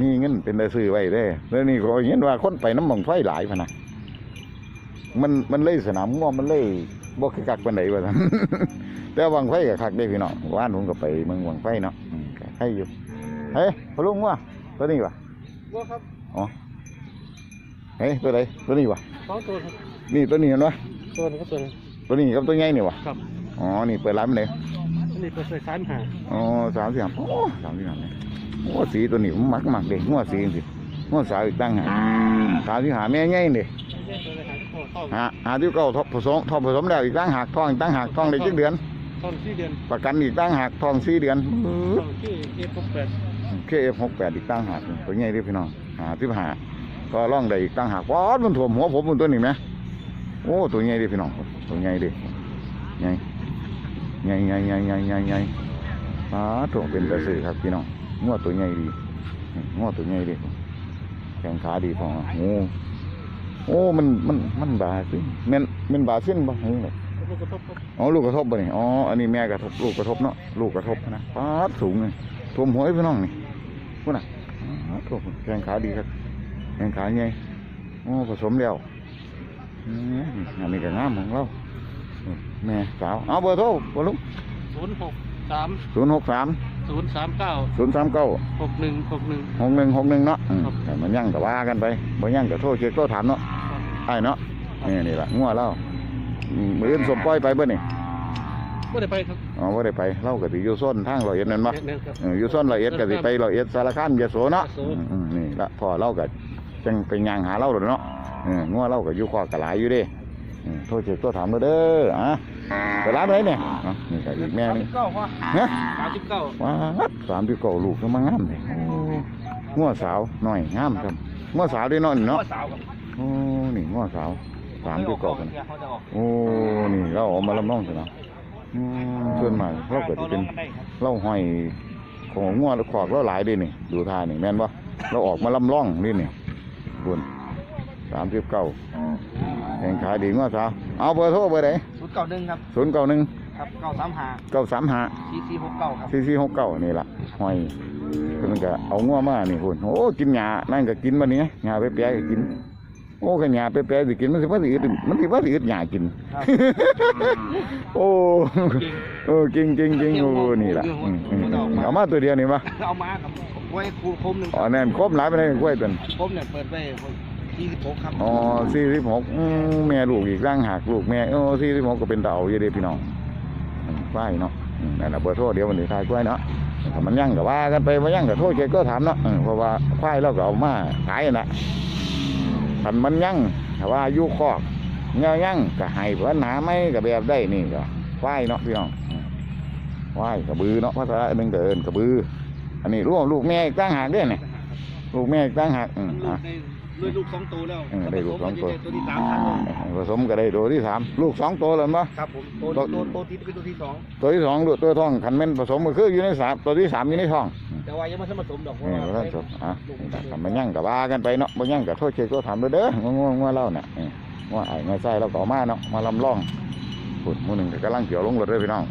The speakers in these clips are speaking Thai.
มีเงินเป็นได้ซื้อไว้เด้แล้วนี่ก็เห็นว่าคนไปน้ำมังไฟหลายพะนะมันมันเลยสนามง่วมันเลยบ่คือกักปานใดว่าซั่นแต่วังไฟก็คักได้พี่น้องว่านผมก็ไปเมืองวังไฟเนาะอืมก็ใครอยู่เฮ้ยพอลุงว่าตัวนี้วะว่าครับเฮ้ยตัวไหนตัวนี้วะสองตัวครับนี่ตัวนี้เห็นวะตัวนึงก็ตัวนึงตัวนี้กับตัวใหญ่นี่วะครับอ๋อนี่เปิดร้านมันเลยอันนี้เปิดใส่สามหาอ๋อสามสิบสามโอ้สามสิบสามเนี่ย โอ้สีตัวนี้ผมมักมักเลยงัวสีสิงัวสาวอีกตั้งหากสามสิบหาแม่ใหญ่เด้ไม่ใช่ตัวเลยหาที่พ่อท้องหาหาที่เก้าทบผสมทบผสมแล้วอีกตั้งหากทองอีกตั้งหากทองได้เจ็ดเดือนท้องสี่เดือนประกันอีกตั้งหากทองสี่เดือนท้องที่เอฟแปดเคเอฟหกแปดอีกตั้งหากตัวใหญ่เด้อพี่น้องหาที่หาก็ร่องได้อีกตั้งหากว้าวมันถ่วมหัวผมมันตัวนี้ไหมโอ้ตัวใหญ่เด้อพี่น้องตัวใหญ่เด้ใหญ่ใหญ่ใหญ่ใหญ่ใหญ่ใหญ่ใหญ่อ่าถ่วมเป็นกระสือครับพี่น้อง งัวตัวใหญ่ดีนี่งัวตัวใหญ่เด้แข้งขาดีพอโอ้โอ้มันมันมันบาสิแม่นแม่นบาสิ้นบ่เฮ้ยลูกกระทบครับอ๋อลูกกระทบบ่นี่อ๋ออันนี้แม่กระทบลูกกระทบเนาะลูกกระทบนะปาดสูงเลยท่วมหัวไอ้พี่น้องนี่พูดน่ะอ๋อท่วมแข้งขาดีครับแข้งขาใหญ่โอ้ผสมแล้วอืมอันนี้ก็งามของเราแม่สาวเอาเบอร์โทรบ่ลุงศูนย์หกสาม ศูนย์หกสามศูนย์สามเก้าศูนย์สามเก้าหกหนึ่งหกหนึ่งหกหนึ่งหกหนึ่งเนาะอืมครับแต่มันยั่งก็ว่ากันไปบ่ยั่งก็โทรเช็คโทรถามเนาะไอ้เนาะนี่นี่ล่ะงัวเราอืมมืออื่นสมปล่อยไปเบ่นี่ไม่ได้ไปครับอ๋อบ่ได้ไปเล่าก็สิอยู่โซนทางร้อยเอ็ดนั่นบ่ เนื่องครับ เอออยู่ซ่อนร้อยเอ็ดก็สิไปร้อยเอ็ดสารคามยโสเนาะยโส อืมอืมนี่ละพ่อเราก็จังไปย่างหาเราเลยเนาะเอองัวเราก็อยู่คอกระหลายอยู่เด้อืมโทรเช็คโทรถามเราเด้ออะ ไปร้านไหนเนี่ยอะนี่ก็อีกแม่หนึงเก้าว่าฮะสามสิบเก้าว้าดสามที่เก่าลูกก็มางามเลยโอ้งัวสาวหน่อยงามครับงัวสาวด้วยเนาะนี่เนาะสาวครับโอ้นี่งัวสาวสามที่เก่ากัน เขาจะออกโอ้ นี่เราเออกมาลำน้องสิเนาะอืมส่วนมากเราเกิดเป็นเราห้อยของงัวขอกเราหลายเดินี่ ดูท่านี่แม่นปะเราออกมาลำล่องนี่นี่บุญสามสิบเก้าแข่งขายดีงัวสาวเอาเบอร์โทรเบอร์ไหนศูนย์ เก้าหนึ่งครับศูนย์เก้าหนึ่งครับเก้าสามหาเก้าสามห้าสี่สี่หกเก้าครับสี่สี่หกเก้านี่ล่ะห้อยเพิ่นก็เอางัวมานี่คุณโอ้กินหญ้านั่นก็กินมานี้หญ้าไปแปะก็กิน โอ้ก็หญ้าไปแปะสิกินมันสิว่าสิอึดมันสิว่าสิอึดหญ้ากินครับโอ้เออจริงจริงจริงโอ้นี่ล่ะอืมอืมอืมเอามาตัวเดียวนี่ปะเอามาครับไว้ครูคมหนึ่งอ๋อแน่นครบหลายไปเลยกล้วยตัวผมเนี่ยเปิดไป ที่สิบหกครับอ๋อสี่สิบหกแม่ลูกอีกร่างหักลูกแม่โอ้สี่สิบหกก็เป็นเต่าอยู่เด้พี่น้องควายเนาะอืมนั่นแหละเบอร์โทรเดี๋ยววันนี้ทายกล้วยเนาะมันยั่งก็ว่ากันไปว่ายั่งก็โทษเจ๊ก็ถามเนาะเพราะว่าควายเราก็เอามาขายน่ะถ้ามันยั่งถ้าว่าอายุคอกเงี้ยยั่งก็ให้เพื่อนหาไม่ก็แบบได้นี่ก็ควายเนาะพี่น้องควายกระบือเนาะภาษาหนึ่งเอินกระบือ อันนี้ลูกลูกแม่อีกตั้งหากเด้เนี่ยลูกแม่อีกตั้งหากอืมอะ ด้ด้วยลูกสองตัวแล้วเออได้ลูกสองตัวตัวที่สามครับผมผสมก็ได้ตัวที่สามลูกสองตัวเลยมั้ยครับผมตัว ตัวตัวที่เป็นตัวที่สองตัวที่สองลูกตัวท้องขันแม่นผสมก็คืออยู่ในสามตัวที่สามอยู่ในท้องแต่ว่ายังไม่สมผสมดอกเพนี่ราะก็ว่าต้องจบอะทำมันยั่งกับว่ากันไปเนาะมันยั่งกับโทษเชยก็ทำเด้อเด้อง่วงง่วงเล่าเนี่ยนี่ว่าไอ้เงยไส้เราก็เอามาเนาะมาลำล่องปุ่นมือหนึ่งก็กำลังเกี่ยวลงรถเลยพี่น้อง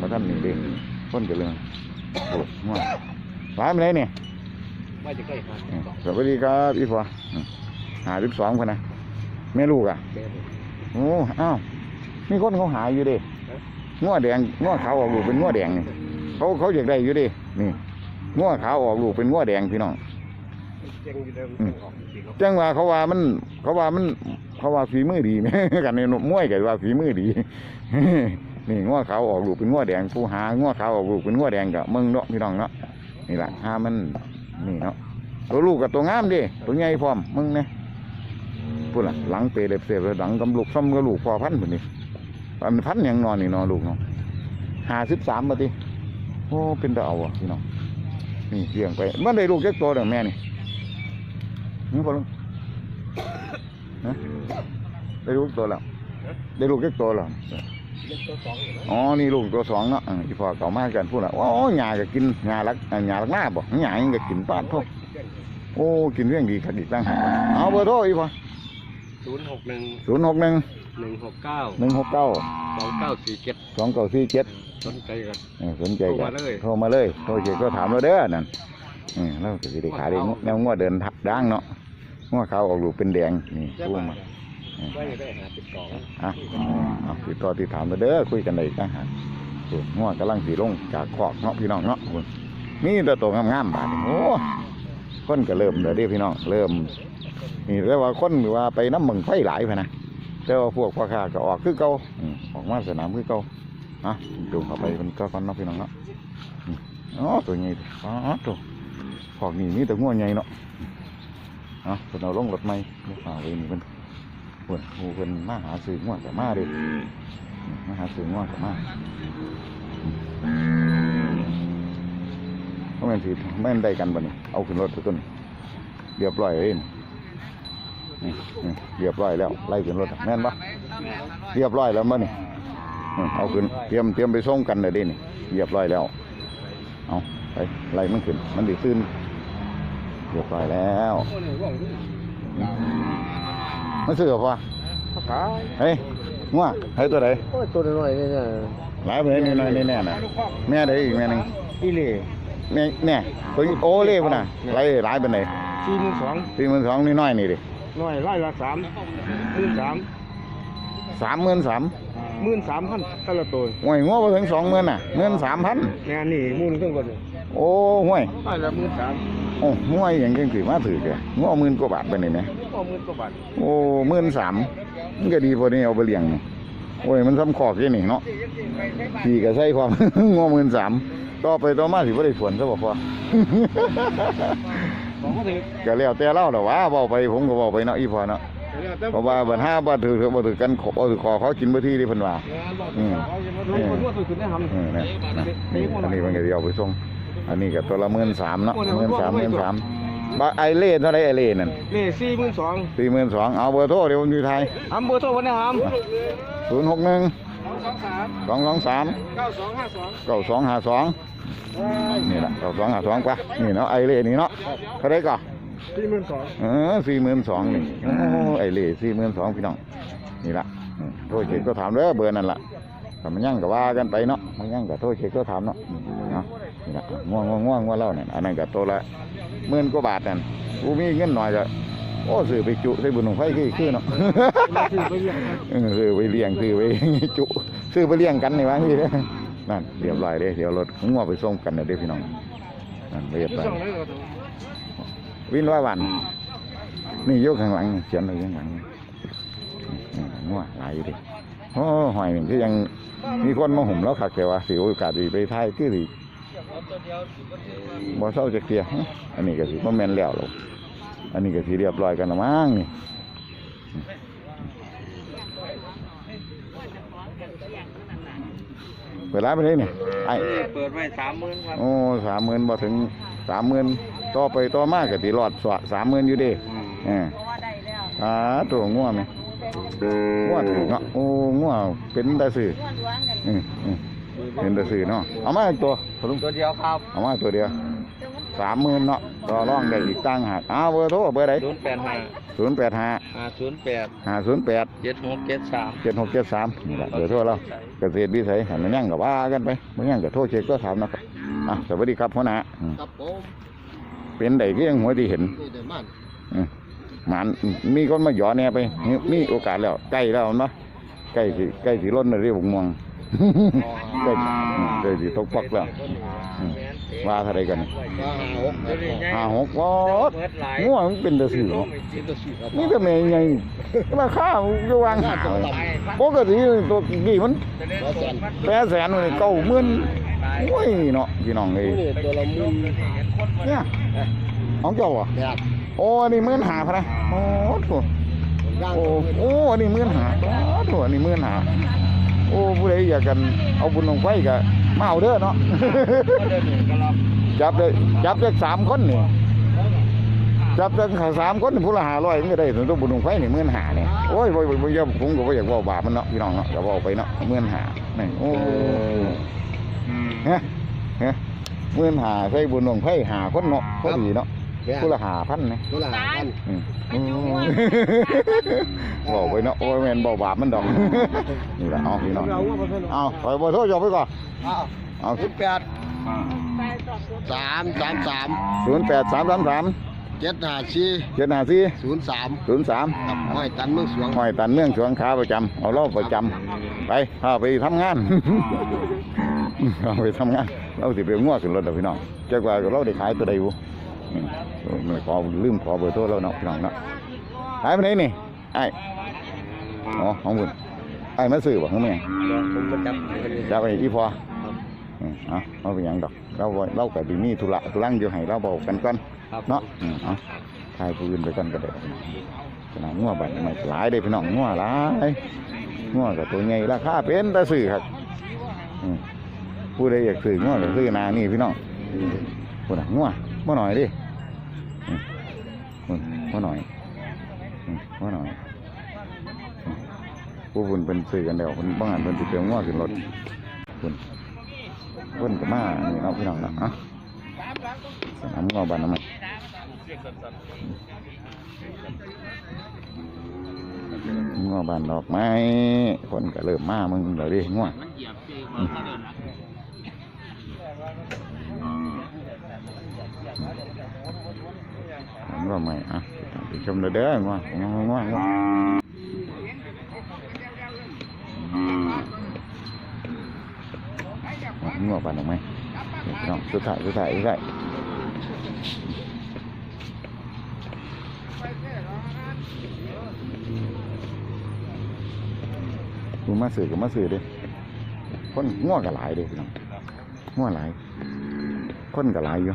มาท่านนี่เด้คนกันเลยปุ่นง่วงร้ายมาเลยเนี่ ยไม่จะใกล้ครับอืมสวัสดีครับอีฟัวหาสิบสองคนนะแม่ลูกอะโอ้อ้าวมีคนเขาหาอยู่เดิง้อแดงง้อขาวออกลูกเป็นง้อแดงนี่เขาเขาอยากได้อยู่เดินี่ง้อขาวออกลูกเป็นง้อแดงพี่น้องยังอยู่เดิมอืมออกจริงครับจังว่าเขาว่ามัน เขาว่ามัน เขาว่าฝีมือดีไหมกันในมวยกันว่าฝีมือดีนี่ง้อขาวออกลูกเป็นง้อแดงผู้หาง้อขาวออกลูกเป็นง้อแดงกับมึงเนาะพี่น้องเนาะนี่แหละหามัน นี่เนาะตัวลูกกับตัวงามดิตัวใหญ่พร้อมมึงเนี่ยพูดล่ะหลังเปรเล็บเสียบเลยหลังกำลูกซ้ำกับลูกพอพันธุ์คนนี้มันพันธุ์หยังนอนนี่นอนลูกเนาะห้าสิบสามมาติโอ้เป็นตาเอาอะพี่น้องนี่เลี้ยงไปมันได้ลูกเจ็กตัวเด้อแม่นี่นี่พอลุงฮะได้ลูกตัวแล้วได้ลูกเจ็กตัวแล้ว องอยู่นะอ๋อ นี่ลูกตัวสองเนาะอ่าอีพอเก่ามากกันพูดละว่าอ๋อหญ้าก็กินหญ้าลักอ่าหญ้าลักหน้าบ่หญ้ายังก็กินปานพวกโอ้ กินเรื่องดีขัดอีกตั้งหากเอาเบอร์โทรอีพอศูนย์หกหนึ่งศูนย์หกหนึ่งหนึ่งหกเก้าหนึ่งหกเก้าสองเก้าสี่เจ็ดสองเก้าสี่เจ็ดสนใจกันสนใจกันโทรมาเลยโทรมาเลยโทรเจ็ก็ถามเราเด้อนั่นอืมแล้วก็สิได้ขายได้แนวงัวเดินทับด่างเนาะงัวขาวออกลูกเป็นแดงนี่ปูมา ไว้ได้หาสิบสองอะเอาติดต่อติดถามมาเด้อคุยกันได้นะฮะส่วนงัวกำลังสีลงจากขอกเนาะพี่น้องเนาะคุณนี่ตัวโตงามๆบาดนี้โอ้คนก็เริ่มเด้อเด้พี่น้องเริ่มนี่เรียกว่าคนหรือว่าไปน้ำมึงไฟหลายพะนะแต่ว่าพวกพ่อค้าก็ออกคือเก่าอืมออกมาสนามคือเก่าอะดูเข้าไปมันก็ฟันเนาะพี่น้องเนาะอ๋อตัวใหญ่อ๋อตัวขอกนี่มีแต่งัวใหญ่เนาะอะเพิ่นเอาลงรถใหม่ไม่ฝ่าเลยนี่เพิ่น เพิ่นหมู่เพิ่นมาหาซื้อง่วงกับมาเด้มาหาซื้อง่วงกับมาเพราะแม่นสิแม่นได้กันบ่นี่เอาขึ้นรถทุกคนเรียบร้อยเลยนี่นี่นี่เรียบร้อยแล้วไล่ขึ้นรถแม่นปะเรียบร้อยแล้วมั้นี่อืมเอาขึ้นเตรียมเตรียมไปส่งกันเลยดินี่เรียบร้อยแล้ว เอาไปไล่มันขึ้น มันดิตื่นเรียบร้อยแล้ว มันซื้อกับพ่อขายเฮ้ยงัวให้ตัวใดโอ้ยตัวน้อยๆนี่เนี่ยหลายไปนี่น้อยนี่แน่น่ะแม่ใดอีกแม่หนึงอีเล่แม่แน่ตัวโอเล่พุ่นน่ะหลายหลายปานใดสี่หมื่นสองสี่หมื่นสองนี่น้อยนี่ดิน้อยไร่ละสามหมื่นสามสามหมื่นสามหมื่นสามพันแต่ละตัวห่วยงัวบ่ถึงสองหมื่นน่ะเงินสามพันงานนี่มูลเครื่องก่อนโอ้ห่วยไร่ละหมื่นสามโอ้ห่วยอย่างจังสิมาถือแกงัวหมื่นกว่าบาทไปนี่แหมก็หมื่นกว่าบาทโอ้หมื่นสามมันก็ดีพอนี่เอาไปเลี้ยงนี่โอ้ยมันซ้ำขอกยี่นี่เนาะขี่ก็ใส่ความงัวหมื่นสามต่อไปต่อมาสิบ่ได้สวนซะบ่พอของก็ถือก็แล้วแต่เล่าดอกว่าเว้าไปผมก็เว้าไปเนาะอีพอเนาะเพราะว่าบัดห้าบ่ถือบ่ถือกันขอบ่ถือขอเขากินบ่ที่ที่เพิ่นว่าอืมลงคนว่าตัวขึ้นได้ทำเออนะนะนี่อันนี้มันก็สิเอาไปส่งอันนี้ก็ตัวละ13,000เนาะ13,000 13,000 บ่ไอเล่เท่าใดไอเล่นั่นนี่สี่หมื่นสอง42,000เอาเบอร์โทรเดี๋ยวผมอยู่ไทยทำเบอร์โทรวันนี้ทำ061สองสาม223เก้าสองห้าสอง9252นี่ล่ะ9252ป่ะนี่เนาะไอเล่นี่เนาะเท่าใดก็สี่หมื่นสองเออสี่หมื่นสองนี่โอ้ไอเล่สี่หมื่นสองพี่น้องนี่ละอืมโทรเช็คก็ถามเด้อเบอร์นั่นละถ้ามันยั่งก็ว่ากันไปเนาะมันยั่งก็โทรเช็คก็ถามเนาะอืมเนาะ นี่ละง่วงง่วงง่วงง่วงเล่าเนี่ยอันนั้นก็ตัวละหมื่นกว่าบาทนั่นกูมีเงินหน่อยก็โอ้ซื้อไปจุใส่บุญของไฟคือคือเนาะซื้อไปเลี้ยงซื้อไปเลี้ยงซื้อไปจุซื้อไปเลี้ยงกันนี่วะพี่เด้อนั่นเรียบร้อยเลยเดี๋ยวรถง่วงไปส่งกันเด้อเด้พี่น้องนั่นเรียบร้อยวินว่าวันนี่ยกข้างหลังเขียนอะไรข้างหลังนี่นี่งัวหลายอยู่ดิโอ้หอยหนี่คือยังมีคนมาหุ่มแล้วขักแต่ว่าสิโอกาสดีไปไทยคือสิ บ่เศร้าจะเคลียร์ฮะอันนี้ก็สิบ่แม่นแล้วหรอกอันนี้ก็สิเรียบร้อยกันและมั้งนี่เปิดร้านไปเลยนี่ไอ้เปิดไว้สามหมื่นครับโอ้สามหมื่นบ่ถึงสามหมื่นต่อไปต่อมากก็สิรอดสามหมื่นอยู่เดิเอออ่าตัวง่วงไหมง่วงถือเนาะโอ้ง่วงเป็นตาสื่ออืมอืม เป็นตาสื่อเนาะเอามาอีกตัวพลุงตัวเดียวครับเอามาตัวเดียวสามหมื่นเนาะต่อรองได้อีกตั้งหากอ้าวเบอร์โทรเบอร์ใดศูนย์แปดห้าศูนย์แปดห้าห้าศูนย์แปดห้าศูนย์แปดเจ็ดหกเจ็ดสามเจ็ดหกเจ็ดสามนี่แหละเบอร์โทรเราเกษตรวิสัยหันมายั่งกับว่ากันไปมายั่งกับโทรเช็คก็ถามนะครับอะสวัสดีครับหัวหน้าอืมครับผมเป็นใดก็ยังหัวที่เห็นนี่เดี๋ยวมันอืมหมันมีคนมาหยอแหน่ไปมีมีโอกาสแล้วใกล้แล้วเนาะใกล้สิใกล้สิล้นเรียบกม่วงใกล้อื มใกล้สิตกปักแล้วอืมว่าเท่าไรกันว่าหกห้าหกวอดง่วงมันเป็นตะสื่อเนาะเป็นตัวสี่ครับนี่แต่แม่ยังไงราคาจะวางหาเลยปกติตัวกี่มันร้อยแสนแปดแสนเลยเก้าหมื่นโอ้ยเนาะพี่น้องเลยนี่ตัวละหมื่นเนี่ยของเจ้าอะแบบโอ้อันนี้หมื่นหาพะนะโอ้โหย่างโอ้โอ้อันนี้หมื่นหาโอ้อันนี้หมื่นหา โอ้ผู้ใดอยากกันเอาบุญลงไฟก็มาเอาเด้อเนาะเดินหนึ่งก็รับจับได้จับได้สามคนนี่จับได้สามคนนี่ผู้ละหาร้อยมันก็ได้ถึงตัวบุญลงไฟนี่หมื่นหาเนี่ยโอ้ยบ่บ่บ่อย่าผมก็บ่อยากเว่าบาปมันเนาะพี่น้องเนาะก็เว้าไปเนาะหมื่นหานี่โอ้ฮะฮะหมื่นหาใส่บุญลงไฟหาคนเนาะพอดีเนาะ ผู้ละหาพันนี่ตัวละห้าพันอืมบอกไปเนาะโอ้ยแม่นบอกบาปมันดอกนี่แหละเอาพี่น้องเราว่าเปอร์เซ็นต์เอาไปบ่โทรจบไปก่อนอ้าวเอาสิบแปดสามสามสามศูนย์แปดสามสามสามเจ็ดห้าสี่เจ็ดห้าสี่ศูนย์สามศูนย์สามกับห้อยตันเมืองสวงหอยตันเนื่องสวงขาประจำเอาเราประจำไปพาไปทำงานเอาไปทำงานเราสิไปง่วขึ้นรถเด้อพี่น้องเจ้ากว่าเราได้ขายตัวใดอยู่อืมเออ ไม่ขอลืมขอเบอร์โทรเราเนาะพี่น้องเนาะขายไปไหนนี่ไอ้อ๋อของบุญไอ้มาซื้อบ่ของแม่ผมก็จับจะไปอีพออืมเอาเอาไปหยังดอกเราบ่เราก็สิมีธุระธุรังอยู่ให้เราบอกกันก่อนครับเนาะอืมเอาทายผู้อื่นไปก่อนก็ได้ขนาดงัวบัดนี้ไม่หลายเด้พี่น้องงัวหลายงัวกับตัวใหญ่ราคาเป็นตาซื้อครับอืมผู้ใดอยากซื้องัวก็ซื้อหนานี่พี่น้องผู้น่ะงัว บ่หน่อยดิมอืมบ่หน่อยมบ่หน่อยผู้บุญเป็นซื้อกันแล้วเพิ่นบ่งานเพิ่นสิเตียมงัวขึ้นรถเพิ่นเพิ่นก็มานี่เนาพี่น้องนะอ้าสนามงัวบ้านน้ำมันงัวบานดอกไม้คนก็เริ่มมามึงเดี๋ยวดิงัวอื มงัวใหม่อะไปชมเด้อเด้องัวงัวงัวงัวงัวบานดอกไม้นี่พี่น้องสุดท้ายสุดท้ายสุดท้ายกูมาสื่อก็มาสื่อเด้คนงัวก็หลายเด้พี่น้องงัวหลายคนก็หลายอยู่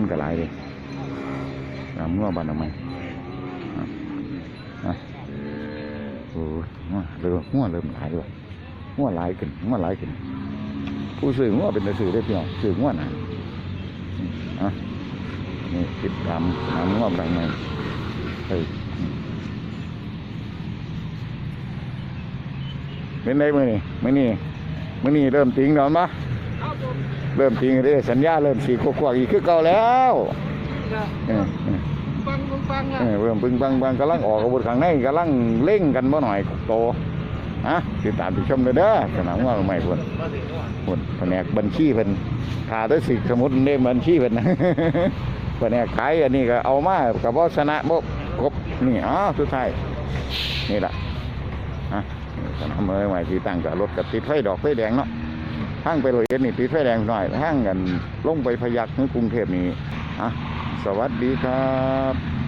คนก็หลายเด้ตามงัวบานดอกไม้อะโอ้ยงัวเริ่มงัวเริ่มหลายด้วยงัวหลายขึ้นงัวหลายขึ้น ผู้ซื้องัวเป็นตาซื้อได้พี่น้องซื้องัวหนาอืมอะนี่ติดตามสนามงัวบานดอกไมเฮ้ยเป็นไงมือนี่มือนี่มือนี่เริ่มติงนอนปะ เริ่มติงเด้สัญญาเริ่มสีกวกๆอีกคือเก่าแล้วเออเออฟังฟังเออเริ่มปึงบังบังกำลังออกอาวุธข้างในกำลังเล่งกันบ่หน่อยโตฮะติดตามติดชมเด้อเด้อสนามว่าใหม่พุ่นพุ่นแผนกบัญชีเพิ่นขาด้วยสิสมุดเนมบัญชีเพิ่นแผนกขายอันนี้ก็เอามากับบ่ชนะบ่ครบนี่อ้าวสุดท้ายนี่ล่ะอะนี่สนามเมืองใหม่ที่ตั้งกับรถกับติดไฟดอกไฟแดงเนาะ ทางไปโรยเอ็ดนี่ติดไฟแดงหน่อยทางกันลงไปพยักในกรุงเทพนี้อะสวัสดีครับ